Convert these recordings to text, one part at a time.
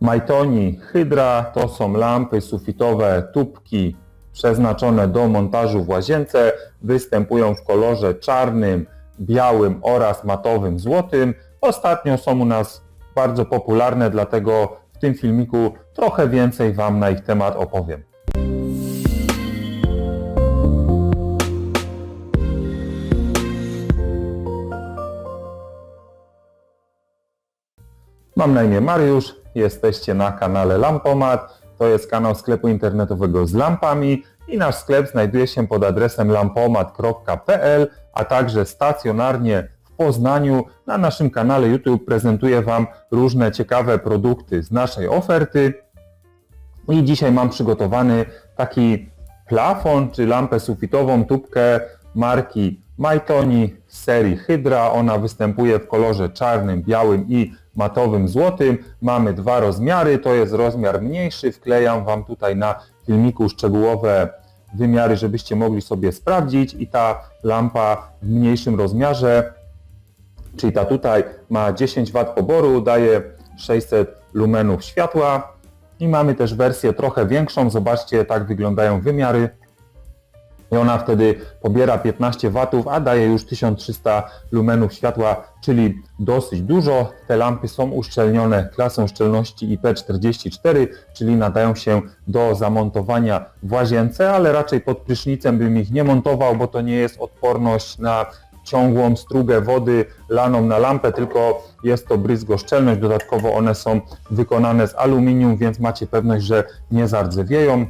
Majtoni Hydra to są lampy sufitowe, tubki przeznaczone do montażu w łazience. Występują w kolorze czarnym, białym oraz matowym złotym. Ostatnio są u nas bardzo popularne, dlatego w tym filmiku trochę więcej Wam na ich temat opowiem. Mam na imię Mariusz, jesteście na kanale Lampomat. To jest kanał sklepu internetowego z lampami i nasz sklep znajduje się pod adresem lampomat.pl, a także stacjonarnie w Poznaniu. Na naszym kanale YouTube prezentuję Wam różne ciekawe produkty z naszej oferty. I dzisiaj mam przygotowany taki plafon, czy lampę sufitową, tubkę marki Majtoni z serii Hydra. Ona występuje w kolorze czarnym, białym i matowym złotym. Mamy dwa rozmiary, to jest rozmiar mniejszy. Wklejam Wam tutaj na filmiku szczegółowe wymiary, żebyście mogli sobie sprawdzić. I ta lampa w mniejszym rozmiarze, czyli ta tutaj ma 10 W poboru, daje 600 lumenów światła. I mamy też wersję trochę większą, zobaczcie tak wyglądają wymiary. I ona wtedy pobiera 15 W, a daje już 1300 lumenów światła, czyli dosyć dużo. Te lampy są uszczelnione klasą szczelności IP44, czyli nadają się do zamontowania w łazience, ale raczej pod prysznicem bym ich nie montował, bo to nie jest odporność na ciągłą strugę wody laną na lampę, tylko jest to bryzgoszczelność. Dodatkowo one są wykonane z aluminium, więc macie pewność, że nie zardzewieją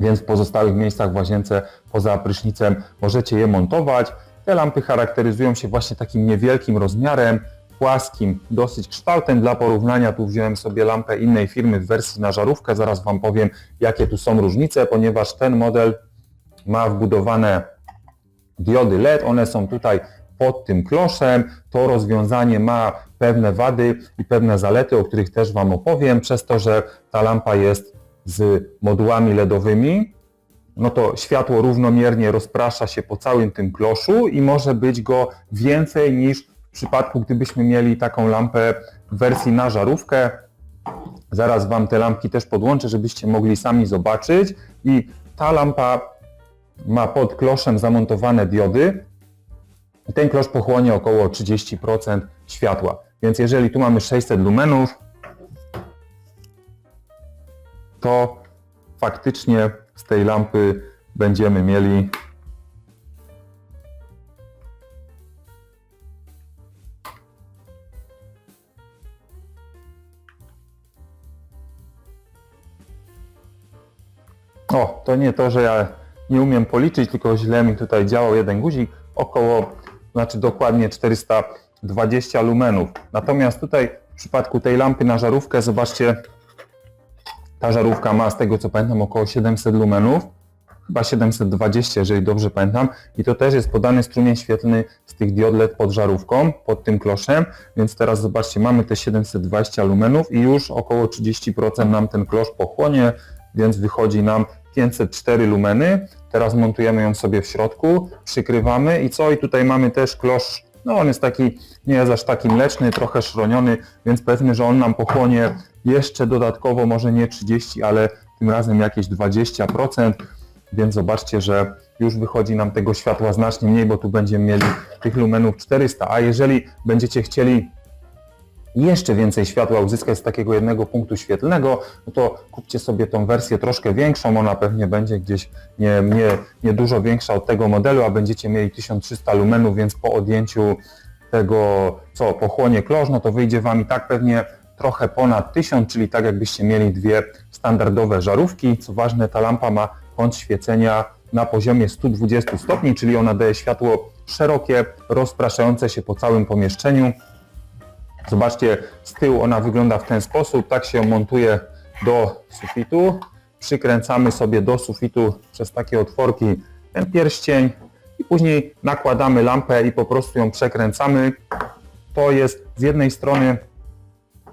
więc w pozostałych miejscach w łazience poza prysznicem możecie je montować. Te lampy charakteryzują się właśnie takim niewielkim rozmiarem, płaskim dosyć kształtem. Dla porównania tu wziąłem sobie lampę innej firmy w wersji na żarówkę. Zaraz Wam powiem, jakie tu są różnice, ponieważ ten model ma wbudowane diody LED. One są tutaj pod tym kloszem. To rozwiązanie ma pewne wady i pewne zalety, o których też Wam opowiem, przez to, że ta lampa jest z modułami LEDowymi, no to światło równomiernie rozprasza się po całym tym kloszu i może być go więcej niż w przypadku, gdybyśmy mieli taką lampę w wersji na żarówkę. Zaraz Wam te lampki też podłączę, żebyście mogli sami zobaczyć. I ta lampa ma pod kloszem zamontowane diody i ten klosz pochłonie około 30% światła. Więc jeżeli tu mamy 600 lumenów, to faktycznie z tej lampy będziemy mieli O, to nie to, że ja nie umiem policzyć, tylko źle mi tutaj działał jeden guzik, około, znaczy dokładnie 420 lumenów. Natomiast tutaj w przypadku tej lampy na żarówkę, zobaczcie, ta żarówka ma z tego co pamiętam około 700 lumenów, chyba 720, jeżeli dobrze pamiętam. I to też jest podany strumień świetlny z tych diod LED pod żarówką, pod tym kloszem. Więc teraz zobaczcie, mamy te 720 lumenów i już około 30% nam ten klosz pochłonie, więc wychodzi nam 504 lumeny. Teraz montujemy ją sobie w środku, przykrywamy i co? I tutaj mamy też klosz, no on jest taki, nie jest aż taki mleczny, trochę szroniony, więc powiedzmy, że on nam pochłonie jeszcze dodatkowo może nie 30, ale tym razem jakieś 20%, więc zobaczcie, że już wychodzi nam tego światła znacznie mniej, bo tu będziemy mieli tych lumenów 400, a jeżeli będziecie chcieli jeszcze więcej światła uzyskać z takiego jednego punktu świetlnego, no to kupcie sobie tą wersję troszkę większą, ona pewnie będzie gdzieś nie, nie, nie dużo większa od tego modelu, a będziecie mieli 1300 lumenów, więc po odjęciu tego, co pochłonie klosz, no to wyjdzie Wam i tak pewnie trochę ponad 1000, czyli tak jakbyście mieli dwie standardowe żarówki. Co ważne, ta lampa ma kąt świecenia na poziomie 120 stopni, czyli ona daje światło szerokie, rozpraszające się po całym pomieszczeniu. Zobaczcie, z tyłu ona wygląda w ten sposób, tak się montuje do sufitu. Przykręcamy sobie do sufitu przez takie otworki ten pierścień i później nakładamy lampę i po prostu ją przekręcamy. To jest z jednej strony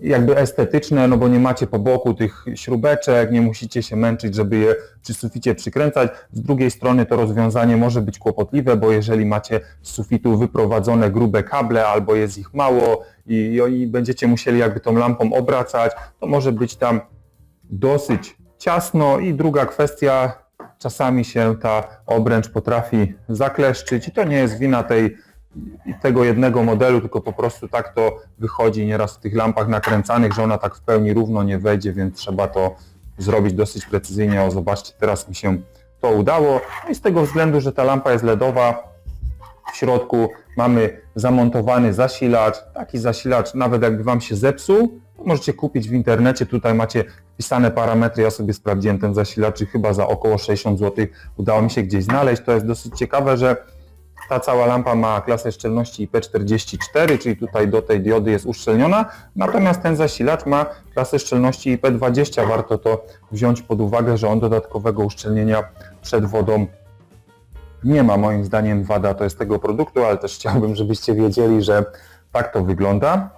jakby estetyczne, no bo nie macie po boku tych śrubeczek, nie musicie się męczyć, żeby je przy suficie przykręcać. Z drugiej strony to rozwiązanie może być kłopotliwe, bo jeżeli macie z sufitu wyprowadzone grube kable albo jest ich mało i, i będziecie musieli jakby tą lampą obracać, to może być tam dosyć ciasno i druga kwestia, czasami się ta obręcz potrafi zakleszczyć i to nie jest wina tej tego jednego modelu, tylko po prostu tak to wychodzi nieraz w tych lampach nakręcanych, że ona tak w pełni równo nie wejdzie, więc trzeba to zrobić dosyć precyzyjnie. O, zobaczcie, teraz mi się to udało. No i z tego względu, że ta lampa jest LEDowa, w środku mamy zamontowany zasilacz. Taki zasilacz, nawet jakby Wam się zepsuł, możecie kupić w internecie. Tutaj macie wpisane parametry. Ja sobie sprawdziłem ten zasilacz i chyba za około 60 zł udało mi się gdzieś znaleźć. To jest dosyć ciekawe, że ta cała lampa ma klasę szczelności IP44, czyli tutaj do tej diody jest uszczelniona, natomiast ten zasilacz ma klasę szczelności IP20. Warto to wziąć pod uwagę, że on dodatkowego uszczelnienia przed wodą nie ma. Moim zdaniem wada to jest tego produktu, ale też chciałbym, żebyście wiedzieli, że tak to wygląda.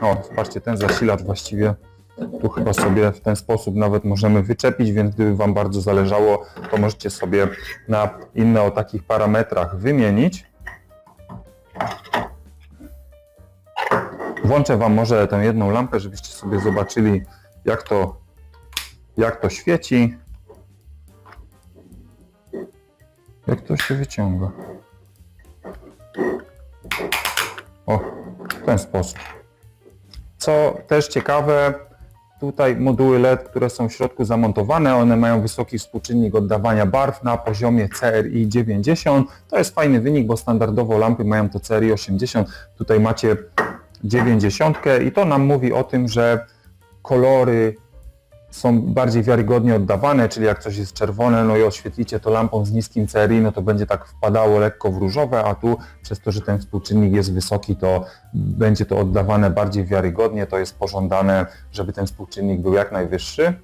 O, zobaczcie, ten zasilacz właściwie tu chyba sobie w ten sposób nawet możemy wyczepić, więc gdyby Wam bardzo zależało, to możecie sobie na inne o takich parametrach wymienić. Włączę Wam może tę jedną lampę, żebyście sobie zobaczyli, jak to, jak to świeci. Jak to się wyciąga. O, w ten sposób. Co też ciekawe, tutaj moduły LED, które są w środku zamontowane, one mają wysoki współczynnik oddawania barw na poziomie CRI 90. To jest fajny wynik, bo standardowo lampy mają to CRI 80. Tutaj macie 90 i to nam mówi o tym, że kolory są bardziej wiarygodnie oddawane, czyli jak coś jest czerwone, no i oświetlicie to lampą z niskim CRI, no to będzie tak wpadało lekko w różowe, a tu przez to, że ten współczynnik jest wysoki, to będzie to oddawane bardziej wiarygodnie, to jest pożądane, żeby ten współczynnik był jak najwyższy.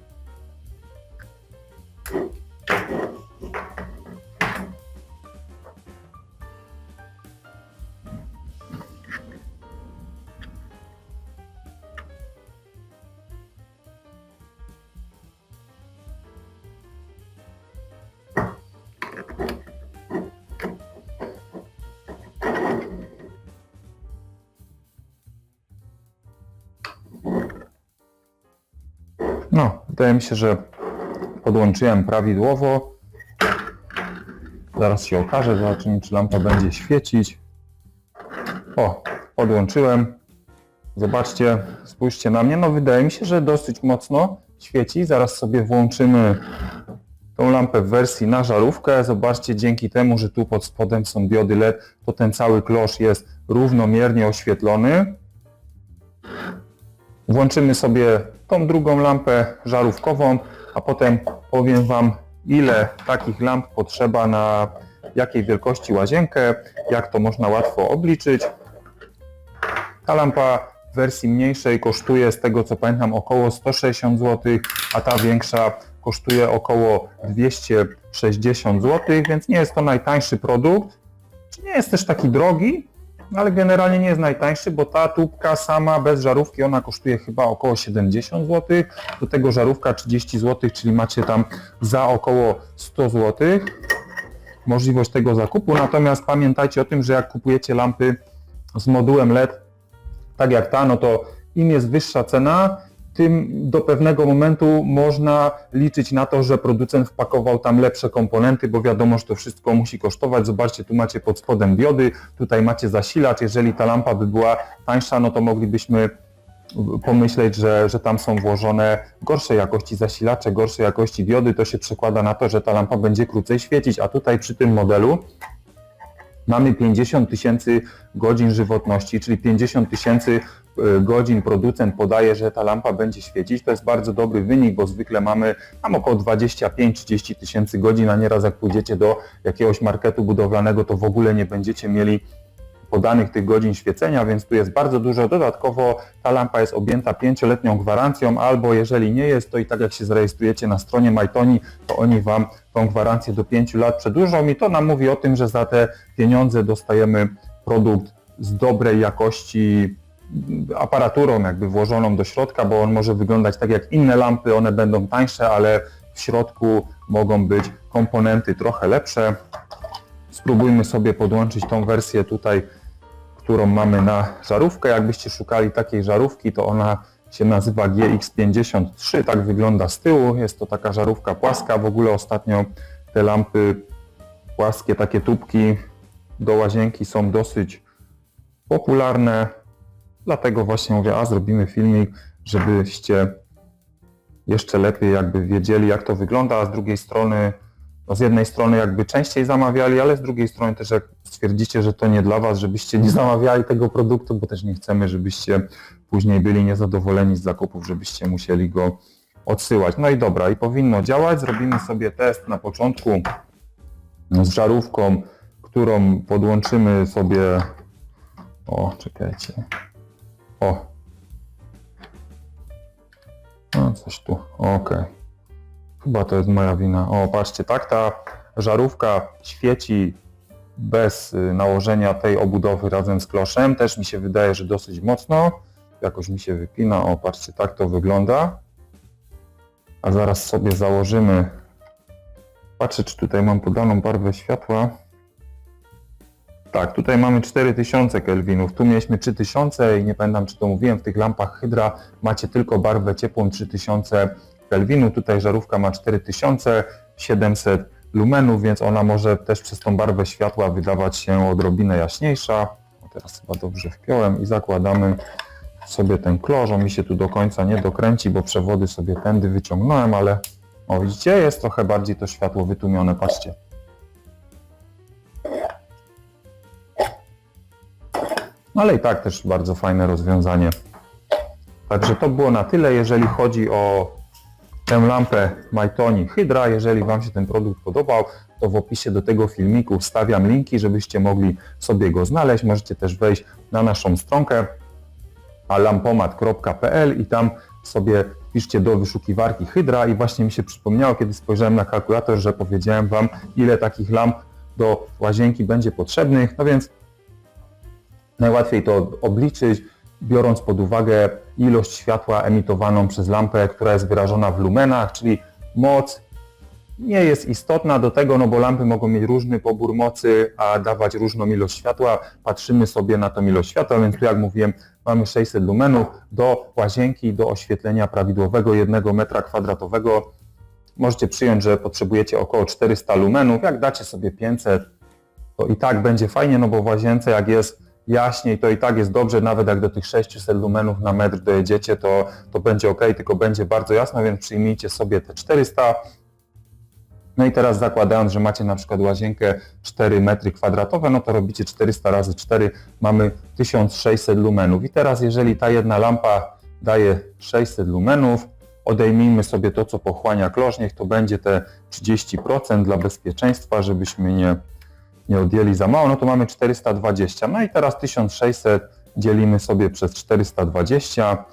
No, wydaje mi się, że podłączyłem prawidłowo. Zaraz się okaże, zobaczymy czy lampa będzie świecić. O, podłączyłem. Zobaczcie, spójrzcie na mnie. No wydaje mi się, że dosyć mocno świeci. Zaraz sobie włączymy tą lampę w wersji na żarówkę. Zobaczcie, dzięki temu, że tu pod spodem są diody LED, to ten cały klosz jest równomiernie oświetlony. Włączymy sobie tą drugą lampę żarówkową, a potem powiem Wam, ile takich lamp potrzeba na jakiej wielkości łazienkę, jak to można łatwo obliczyć. Ta lampa w wersji mniejszej kosztuje, z tego co pamiętam, około 160 zł, a ta większa kosztuje około 260 zł, więc nie jest to najtańszy produkt. Nie jest też taki drogi, ale generalnie nie jest najtańszy, bo ta tubka sama bez żarówki ona kosztuje chyba około 70 zł, do tego żarówka 30 zł, czyli macie tam za około 100 zł możliwość tego zakupu, natomiast pamiętajcie o tym, że jak kupujecie lampy z modułem LED, tak jak ta, no to im jest wyższa cena, tym do pewnego momentu można liczyć na to, że producent wpakował tam lepsze komponenty, bo wiadomo, że to wszystko musi kosztować. Zobaczcie, tu macie pod spodem diody, tutaj macie zasilacz. Jeżeli ta lampa by była tańsza, no to moglibyśmy pomyśleć, że, że tam są włożone gorszej jakości zasilacze, gorszej jakości diody. To się przekłada na to, że ta lampa będzie krócej świecić, a tutaj przy tym modelu mamy 50 tysięcy godzin żywotności, czyli 50 tysięcy y, godzin producent podaje, że ta lampa będzie świecić. To jest bardzo dobry wynik, bo zwykle mamy tam około 25-30 tysięcy godzin, a nieraz jak pójdziecie do jakiegoś marketu budowlanego, to w ogóle nie będziecie mieli podanych tych godzin świecenia, więc tu jest bardzo dużo. Dodatkowo ta lampa jest objęta pięcioletnią gwarancją, albo jeżeli nie jest, to i tak jak się zarejestrujecie na stronie MyToni, to oni Wam tą gwarancję do 5 lat przedłużą i to nam mówi o tym, że za te pieniądze dostajemy produkt z dobrej jakości aparaturą jakby włożoną do środka, bo on może wyglądać tak jak inne lampy, one będą tańsze, ale w środku mogą być komponenty trochę lepsze. Spróbujmy sobie podłączyć tą wersję tutaj, którą mamy na żarówkę. Jakbyście szukali takiej żarówki, to ona się nazywa GX53, tak wygląda z tyłu. Jest to taka żarówka płaska. W ogóle ostatnio te lampy płaskie, takie tubki do łazienki są dosyć popularne. Dlatego właśnie mówię, a zrobimy filmik, żebyście jeszcze lepiej jakby wiedzieli jak to wygląda, a z drugiej strony, no z jednej strony jakby częściej zamawiali, ale z drugiej strony też jak stwierdzicie, że to nie dla Was, żebyście nie zamawiali tego produktu, bo też nie chcemy, żebyście później byli niezadowoleni z zakupów, żebyście musieli go odsyłać. No i dobra, i powinno działać. Zrobimy sobie test na początku z żarówką, którą podłączymy sobie. O, czekajcie. O. No, coś tu. Okej. Chyba to jest moja wina. O, patrzcie, tak ta żarówka świeci bez y, nałożenia tej obudowy razem z kloszem. Też mi się wydaje, że dosyć mocno. Jakoś mi się wypina. O, patrzcie, tak to wygląda. A zaraz sobie założymy. Patrzę, czy tutaj mam podaną barwę światła. Tak, tutaj mamy 4000 kelwinów, tu mieliśmy 3000 i nie pamiętam czy to mówiłem, w tych lampach Hydra macie tylko barwę ciepłą 3000 kelwinów, tutaj żarówka ma 4700 lumenów, więc ona może też przez tą barwę światła wydawać się odrobinę jaśniejsza. O, teraz chyba dobrze wpiąłem i zakładamy sobie ten klosz, on mi się tu do końca nie dokręci, bo przewody sobie tędy wyciągnąłem, ale o widzicie, jest trochę bardziej to światło wytłumione, patrzcie. No ale i tak też bardzo fajne rozwiązanie. Także to było na tyle, jeżeli chodzi o tę lampę Mytoni Hydra. Jeżeli Wam się ten produkt podobał, to w opisie do tego filmiku wstawiam linki, żebyście mogli sobie go znaleźć. Możecie też wejść na naszą stronkę lampomat.pl i tam sobie piszcie do wyszukiwarki Hydra i właśnie mi się przypomniało, kiedy spojrzałem na kalkulator, że powiedziałem Wam, ile takich lamp do łazienki będzie potrzebnych. No więc Najłatwiej to obliczyć, biorąc pod uwagę ilość światła emitowaną przez lampę, która jest wyrażona w lumenach, czyli moc nie jest istotna do tego, no bo lampy mogą mieć różny pobór mocy, a dawać różną ilość światła. Patrzymy sobie na tą ilość światła, więc tu jak mówiłem, mamy 600 lumenów do łazienki, do oświetlenia prawidłowego 1 metra kwadratowego. Możecie przyjąć, że potrzebujecie około 400 lumenów. Jak dacie sobie 500, to i tak będzie fajnie, no bo w łazience jak jest jaśniej, to i tak jest dobrze, nawet jak do tych 600 lumenów na metr dojedziecie, to, to będzie ok, tylko będzie bardzo jasno, więc przyjmijcie sobie te 400. No i teraz zakładając, że macie na przykład łazienkę 4 metry kwadratowe, no to robicie 400 razy 4, mamy 1600 lumenów. I teraz jeżeli ta jedna lampa daje 600 lumenów, odejmijmy sobie to, co pochłania klosz, niech to będzie te 30% dla bezpieczeństwa, żebyśmy nie nie odjęli za mało, no to mamy 420. No i teraz 1600 dzielimy sobie przez 420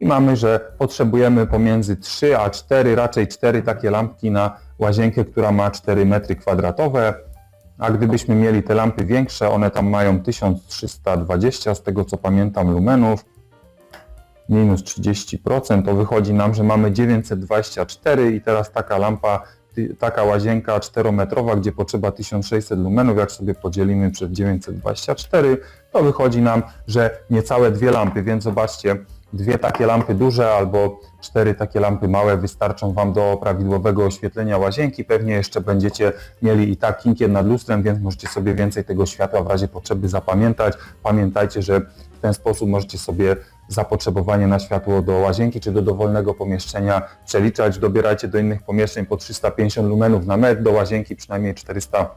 i mamy, że potrzebujemy pomiędzy 3 a 4, raczej 4 takie lampki na łazienkę, która ma 4 metry kwadratowe. A gdybyśmy mieli te lampy większe, one tam mają 1320 z tego co pamiętam lumenów, minus 30%, to wychodzi nam, że mamy 924 i teraz taka lampa taka łazienka 4-metrowa, gdzie potrzeba 1600 lumenów, jak sobie podzielimy przez 924, to wychodzi nam, że niecałe dwie lampy, więc zobaczcie, dwie takie lampy duże albo cztery takie lampy małe wystarczą Wam do prawidłowego oświetlenia łazienki. Pewnie jeszcze będziecie mieli i tak kinkier nad lustrem, więc możecie sobie więcej tego światła w razie potrzeby zapamiętać. Pamiętajcie, że w ten sposób możecie sobie zapotrzebowanie na światło do łazienki czy do dowolnego pomieszczenia przeliczać. Dobierajcie do innych pomieszczeń po 350 lumenów na metr, do łazienki przynajmniej 400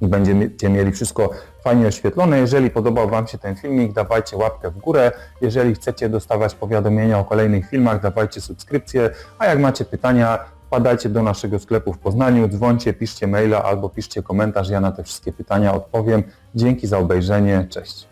i będziecie mieli wszystko fajnie oświetlone. Jeżeli podobał Wam się ten filmik, dawajcie łapkę w górę. Jeżeli chcecie dostawać powiadomienia o kolejnych filmach, dawajcie subskrypcję. A jak macie pytania, wpadajcie do naszego sklepu w Poznaniu, dzwońcie, piszcie maila albo piszcie komentarz. Ja na te wszystkie pytania odpowiem. Dzięki za obejrzenie. Cześć.